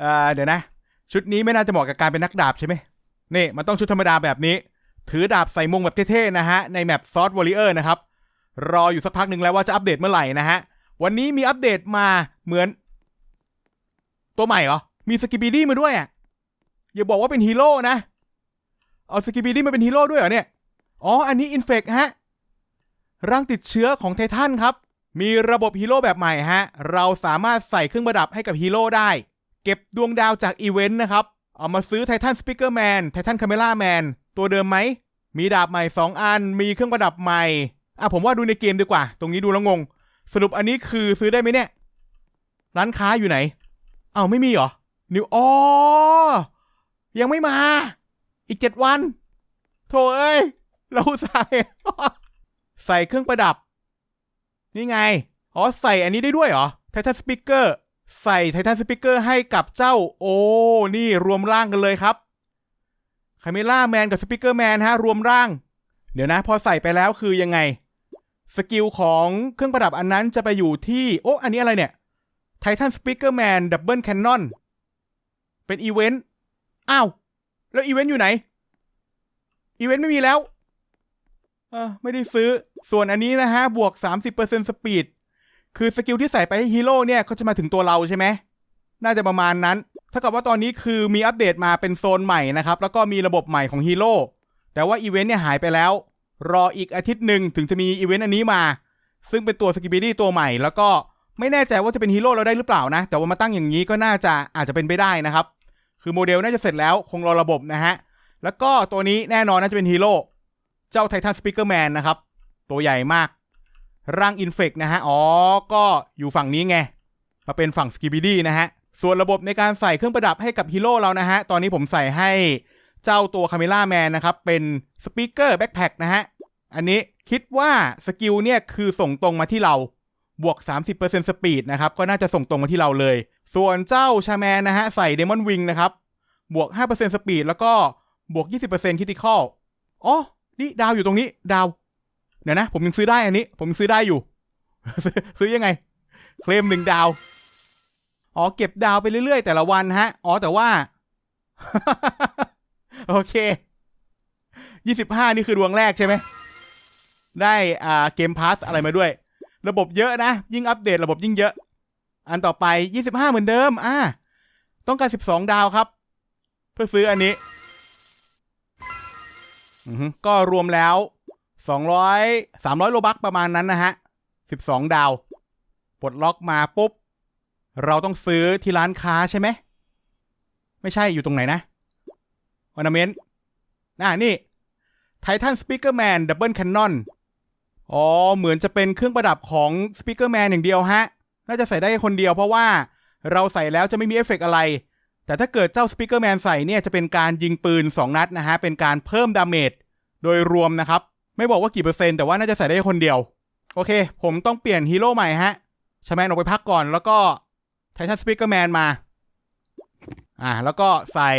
เอ่อเดี๋ยวนะ ชุดนี้ไม่น่าจะเหมาะกับการเป็นนักดาบใช่ไหมนี่มันต้องชุดธรรมดาแบบนี้ ถือดาบใส่มงแบบเท่ๆนะฮะในแมปซอสวอริเออร์นะครับ รออยู่สักพักหนึ่งแล้วว่าจะอัปเดตเมื่อไหร่นะฮะ วันนี้มีอัปเดตมาเหมือน ตัวใหม่เหรอ มีสกิบิดี้มาด้วยอะอย่าบอกว่าเป็นฮีโร่นะ เอาสกิบิดี้มาเป็นฮีโร่ด้วยเหรอเนี่ย อ๋อ อันนี้อินเฟกฮะ ร่างติดเชื้อของไททันครับ มีระบบฮีโร่แบบใหม่ฮะ เราสามารถใส่เครื่องประดับให้กับฮีโร่ได้ เก็บดวงดาวจากอีเวนต์นะครับ เอามาซื้อไททันสปิเกอร์แมนไททันคาเมล่าแมนตัวเดิมไหม มีดาบใหม่ 2 อัน มีเครื่องประดับใหม่ อะผมว่าดูในเกมดีกว่า ตรงนี้ดูแล้วงง สรุปอันนี้คือซื้อได้ไหมเนี่ย ร้านค้าอยู่ไหน เอ้าไม่มีเหรอ นิวอ๋อ ยังไม่มา อีกเจ็ดวัน โถเอ้ย เราใส่ใส่เครื่องประดับ นี่ไง อ๋อ ใส่อันนี้ได้ด้วยเหรอไททันสปิเกอร์ ใส่ไททันสปิเกอร์ให้กับเจ้า โอ้ นี่รวมร่างกันเลยครับคาเมล่าแมนกับสปิเกอร์แมนฮะ รวมร่าง เดี๋ยวนะ พอใส่ไปแล้วคือยังไง สกิลของเครื่องประดับอันนั้นจะไปอยู่ที่ โอ้อันนี้อะไรเนี่ยไททันสปิเกอร์แมนดับเบิลแคนนอนเป็นอีเวนต์อ้าว แล้วอีเวนต์อยู่ไหน อีเวนต์ไม่มีแล้ว เออไม่ได้ซื้อ ส่วนอันนี้นะฮะ บวก 30%สปีด คือสกิลที่ใส่ไปให้ฮีโร่เนี่ยก็จะมาถึงตัวเราใช่ไหมน่าจะประมาณนั้นถ้ากับว่าตอนนี้คือมีอัปเดตมาเป็นโซนใหม่นะครับ แล้วก็มีระบบใหม่ของฮีโร่แต่ว่าอีเวนต์เนี่ยหายไปแล้ว รออีกอาทิตย์หนึ่งถึงจะมีอีเวนต์อันนี้มา ซึ่งเป็นตัวสกิบิดี้ตัวใหม่ แล้วก็ไม่แน่ใจว่าจะเป็นฮีโร่เราได้หรือเปล่านะ แต่ว่ามาตั้งอย่างนี้ก็น่าจะอาจจะเป็นไปได้นะครับ คือโมเดลน่าจะเสร็จแล้วคงรอระบบนะฮะแล้วก็ตัวนี้แน่นอนน่าจะเป็นฮีโร่เจ้าไททันสปิเกอร์แมนนะครับตัวใหญ่มาก ร่างอินเฟกนะฮะ อ๋อ ก็อยู่ฝั่งนี้ไง มาเป็นฝั่งสกิบิดี้นะฮะ ส่วนระบบในการใส่เครื่องประดับให้กับฮีโร่เรานะฮะ ตอนนี้ผมใส่ให้เจ้าตัวคาเมล่าแมนนะครับ เป็นสปีกเกอร์แบ็คแพคนะฮะ อันนี้คิดว่าสกิลเนี่ยคือส่งตรงมาที่เรา บวก 30%สปีดนะครับ ก็น่าจะส่งตรงมาที่เราเลย ส่วนเจ้าชาแมนนะฮะ ใส่เดมอนวิงนะครับ บวก 5%สปีดแล้วก็บวก 20%คิติคอลอ๋อ นี่ดาวอยู่ตรงนี้ดาว เดี๋ยวนะ ผมยังซื้อได้อันนี้ ผมยังซื้อได้อยู่ซื้อซื้อยังไง เคลมหนึ่งดาว อ๋อ เก็บดาวไปเรื่อยๆ แต่ละวันฮะ อ๋อ แต่ว่า โอเคยี่สิบห้านี่คือดวงแรกใช่ไหม ได้อ่าเกมพาสอะไรมาด้วย ระบบเยอะนะ ยิ่งอัปเดตระบบยิ่งเยอะ อันต่อไปยี่สิบห้าเหมือนเดิม อ่า ต้องการสิบสองดาวครับ เพื่อซื้ออันนี้ก็รวมแล้ว สองร้อยสามร้อยโลบักประมาณนั้นนะฮะสิบสองดาวปลดล็อกมาปุ๊บ เราต้องซื้อที่ร้านค้าใช่ไหม ไม่ใช่อยู่ตรงไหนนะออนาเมนต์น่านี่ไททันสปีกเกอร์แมนดับเบิลแคนนอนอ๋อ เหมือนจะเป็นเครื่องประดับของสปีกเกอร์แมนอย่างเดียวฮะ น่าจะใส่ได้คนเดียวเพราะว่าเราใส่แล้วจะไม่มีเอฟเฟกต์อะไร แต่ถ้าเกิดเจ้าสปีกเกอร์แมนใส่เนี่ยจะเป็นการยิงปืน 2 นัดนะฮะ เป็นการเพิ่มดาเมจโดยรวมนะครับ ไม่บอกว่ากี่เปอร์เซ็นต์แต่ว่าน่าจะใส่ได้คนเดียว โอเค ผมต้องเปลี่ยนฮีโร่ใหม่ฮะชาแมนออกไปพักก่อน แล้วก็ไททันสปีกเกอร์แมนมา อ่า แล้วก็ใส่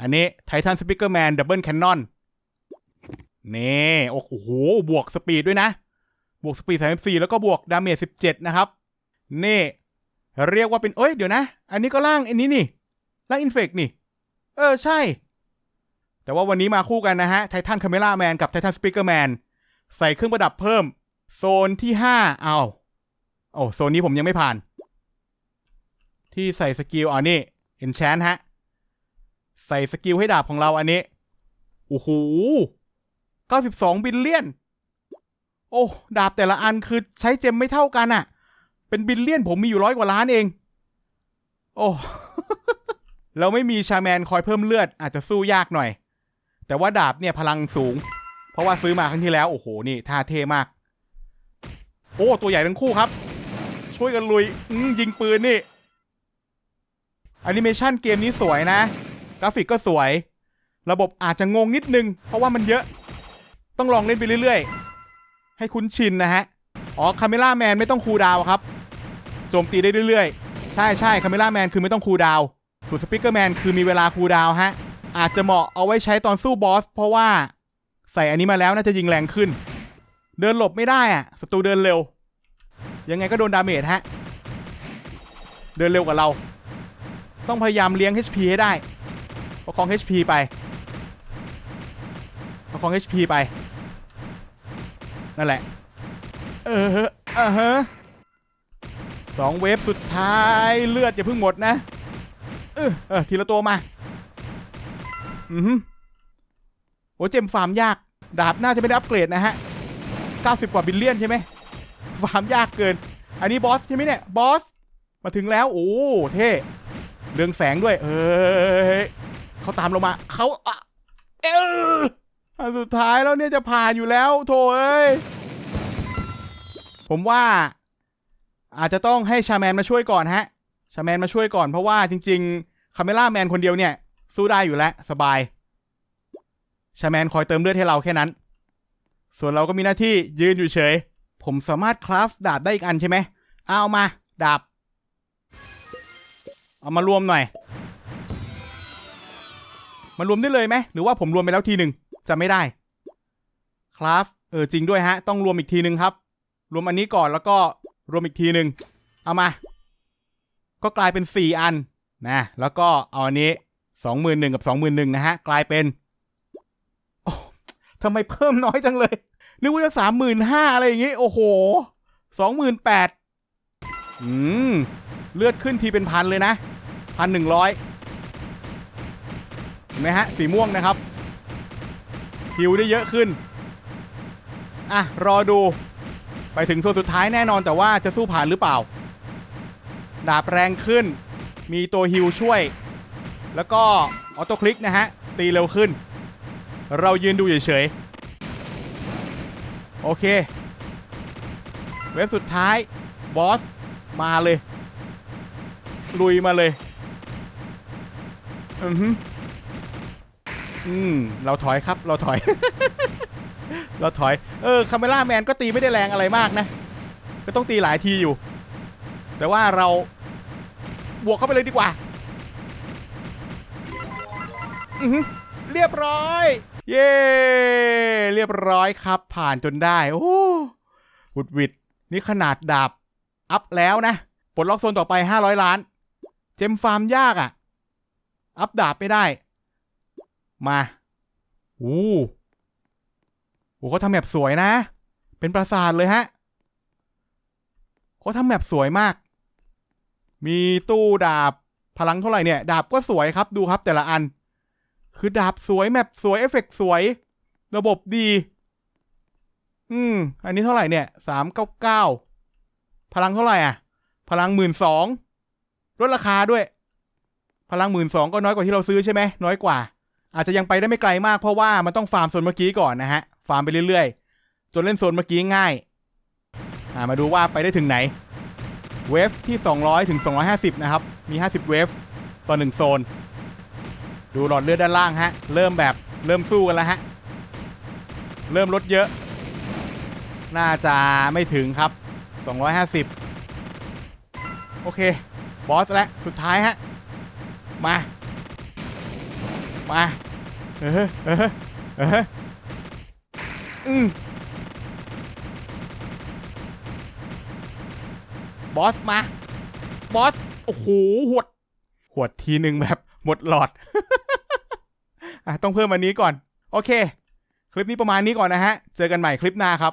อันนี้ไททันสปีกเกอร์แมนดับเบิลแคนนอนนี่โอ้โห บวกสปีดด้วยนะ บวกสปีด34แล้วก็บวกดาเมจ17นะครับ นี่ เรียกว่าเป็น เอ้ย เดี๋ยวนะ อันนี้ก็ร่างอันนี้นี่ร่างอินเฟกนี่ เออ ใช่ แต่ว่าวันนี้มาคู่กันนะฮะไททันคาเมล่าแมนกับไททันสปีกเกอร์แมนใส่เครื่องประดับเพิ่ม โซนที่ห้าเอาโอ้โซนนี้ผมยังไม่ผ่าน ที่ใส่สกิลอ๋อนี่เห็นแชนฮะ ใส่สกิลให้ดาบของเราอันนี้โอ้โห92บิลเลียน โอ้ ดาบแต่ละอันคือใช้เจมไม่เท่ากันอะเป็นบิลเลียนผมมีอยู่ร้อยกว่าล้านเอง โอ้เราไม่มีชาแมนคอยเพิ่มเลือดอาจจะสู้ยากหน่อย แต่ว่าดาบเนี่ยพลังสูง เพราะว่าซื้อมาครั้งที่แล้ว โอ้โห นี่ท่าเท่มาก โอ้ ตัวใหญ่ทั้งคู่ครับ ช่วยกันลุยยิงปืนนี่แอนิเมชันเกมนี้สวยนะ กราฟิกก็สวย ระบบอาจจะงงนิดนึง เพราะว่ามันเยอะ ต้องลองเล่นไปเรื่อยๆ ให้คุ้นชินนะฮะ อ๋อคาเมล่าแมนไม่ต้องคูลดาวครับ โจมตีได้เรื่อยๆ ใช่ใช่คาเมล่าแมนคือไม่ต้องคูลดาวส่วนสปิเกอร์แมนคือมีเวลาคูลดาวฮะ อาจจะเหมาะเอาไว้ใช้ตอนสู้บอส เพราะว่าใส่อันนี้มาแล้วน่าจะยิงแรงขึ้น เดินหลบไม่ได้อะศัตรูเดินเร็ว ยังไงก็โดนดาเมจฮะ เดินเร็วกว่าเรา ต้องพยายามเลี้ยง HP ให้ได้ ประคอง HP ไป ประคอง HP ไป นั่นแหละ เออเอ่าฮะสองเวฟสุดท้ายเลือดอย่าเพิ่งหมดนะ เออเออทีละตัวมา อือฮึโอ้เจมฟาร์มยาก ดาบน่าจะไม่ได้อัปเกรดนะฮะ 90 กว่าบิลเลียนใช่ไหมฟาร์มยากเกิน อันนี้บอสใช่ไหมเนี่ย บอส มาถึงแล้ว โอ้ เท่ เรืองแสงด้วย เอ้ยเขาตามเรามา เขาอะเอออันสุดท้ายแล้วเนี่ยจะผ่านอยู่แล้วโถเอ้ย ผมว่า อาจจะต้องให้ชาแมนมาช่วยก่อนฮะ ชาแมนมาช่วยก่อนเพราะว่าจริง ๆ คาเมล่าแมนคนเดียวเนี่ย สู้ได้อยู่แล้ว สบายชาแมนคอยเติมเลือดให้เราแค่นั้น ส่วนเราก็มีหน้าที่ยืนอยู่เฉย ผมสามารถคราฟดาบได้อีกอันใช่ไหมเอามา ดาบ เอามารวมหน่อย มารวมได้เลยไหม หรือว่าผมรวมไปแล้วทีหนึ่งจะไม่ได้ คราฟ เออจริงด้วยฮะ ต้องรวมอีกทีหนึ่งครับ รวมอันนี้ก่อนแล้วก็รวมอีกทีหนึ่งเอามา ก็กลายเป็นสี่อันนะ แล้วก็เอาอันนี้ สองหมื่นหนึ่งกับสองหมื่นหนึ่งนะฮะ กลายเป็นโอ้ทำไมเพิ่มน้อยจังเลย นึกว่าจะสามหมื่นห้าอะไรอย่างงี้ โอ้โหสองหมื่นแปดอืม เลือดขึ้นทีเป็นพันเลยนะพันหนึ่งร้อยเห็นไหมฮะ สีม่วงนะครับฮิวได้เยอะขึ้น อะ รอดู ไปถึงโซนสุดท้ายแน่นอนแต่ว่าจะสู้ผ่านหรือเปล่า ดาบแรงขึ้น มีตัวฮิวช่วย แล้วก็ออโต้คลิกนะฮะ ตีเร็วขึ้น เรายืนดูเฉยๆ โอเค เว็บสุดท้าย บอส มาเลย ลุยมาเลย อือฮึอืม เราถอยครับ เราถอย เราถอย เออคาเมล่าแมนก็ตีไม่ได้แรงอะไรมากนะ ก็ต้องตีหลายทีอยู่ แต่ว่าเราบวกเข้าไปเลยดีกว่า เรียบร้อย เย้เรียบร้อยครับ ผ่านจนได้ โอ้หุดหวิดนี่ขนาดดาบ อัพแล้วนะปลดล็อกโซนต่อไป 500 ล้าน เจมฟาร์มยากอะ่ะ อัพดาบไม่ได้ มาอู้โอ้เขาทำแบบสวยนะ เป็นปราสาทเลยฮะเขาทำแบบสวยมาก มีตู้ดาบพลังเท่าไหร่เนี่ย ดาบก็สวยครับดูครับแต่ละอัน คือดาบสวยแมปสวยเอฟเฟกต์สวย ระบบดี อืม อันนี้เท่าไหร่เนี่ยสามเก้าเก้าพลังเท่าไหร่อะ พลังหมื่นสองลดราคาด้วย พลังหมื่นสองก็น้อยกว่าที่เราซื้อใช่ไหมน้อยกว่า อาจจะยังไปได้ไม่ไกลมากเพราะว่ามันต้องฟาร์มโซนเมื่อกี้ก่อนนะฮะ ฟาร์มไปเรื่อยๆ จนเล่นโซนเมื่อกี้ง่ายามาดูว่าไปได้ถึงไหน เวฟที่ 200 ถึง 250 นะครับ มี 50 เวฟต่อ 1 โซน ดูหลอดเลือดด้านล่างฮะ เริ่มแบบเริ่มสู้กันแล้วฮะ เริ่มลดเยอะ น่าจะไม่ถึงครับ 250 โอเค บอสแล้ว สุดท้ายฮะ มา มา เออเออเอออืมบอสมา บอส โอ้โหหดหดทีหนึ่งแบบหมดหลอด อะต้องเพิ่มวันนี้ก่อน โอเค คลิปนี้ประมาณนี้ก่อนนะฮะ เจอกันใหม่คลิปหน้าครับ